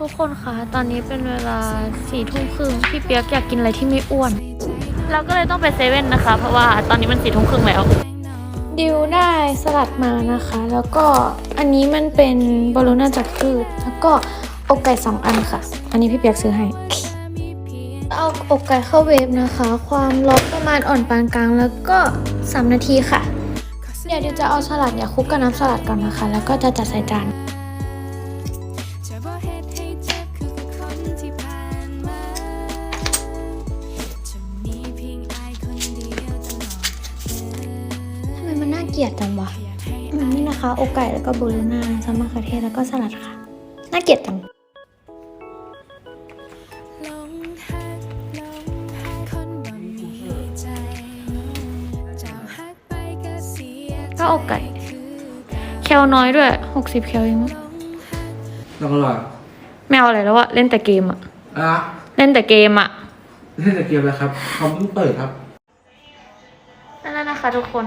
ทุกคนคะตอนนี้เป็นเวลาสี่ทุ่มครึ่งพี่เปียกอยากกินอะไรที่ไม่อ้วน เราก็เลยต้องไปเซเว่นนะคะ เพราะว่าตอนนี้มันสี่ทุ่มครึ่งแล้ว ดิวได้สลัดมานะคะ แล้วก็อันนี้มันเป็นบอลลูน่าจากพืชแล้วก็อกไก่สองอันค่ะ อันนี้พี่เปียกซื้อให้เอาอกไก่เข้าเวฟนะคะ ความร้อนประมาณอ่อนปานกลางแล้วก็ 3 นาทีค่ะ เดี๋ยวดิวจะเอาสลัดเนี่ยคลุกกับน้ำสลัดก่อนนะคะ แล้วก็จะจัดใส่จาน เกลียดจังวะมันนี่นะคะอกไก่แล้วก็บลูน่าซอสมะเขือเทศแล้วก็สลัดค่ะ น่าเกลียดจังลงหักลงหักคนบ่มีใจเจ้าหักไปก็เสียใจก็อกไก่คือแคลน้อยด้วย60แคลเองมั้งแล้วก็อร่อยไม่เอาอะไรแล้วอะเล่นแต่เกมอะอะเล่นแต่เกมอะเล่นแต่เกมแล้วครับคอมเพิ่งเปิดครับนั่นแหละนะคะทุกคน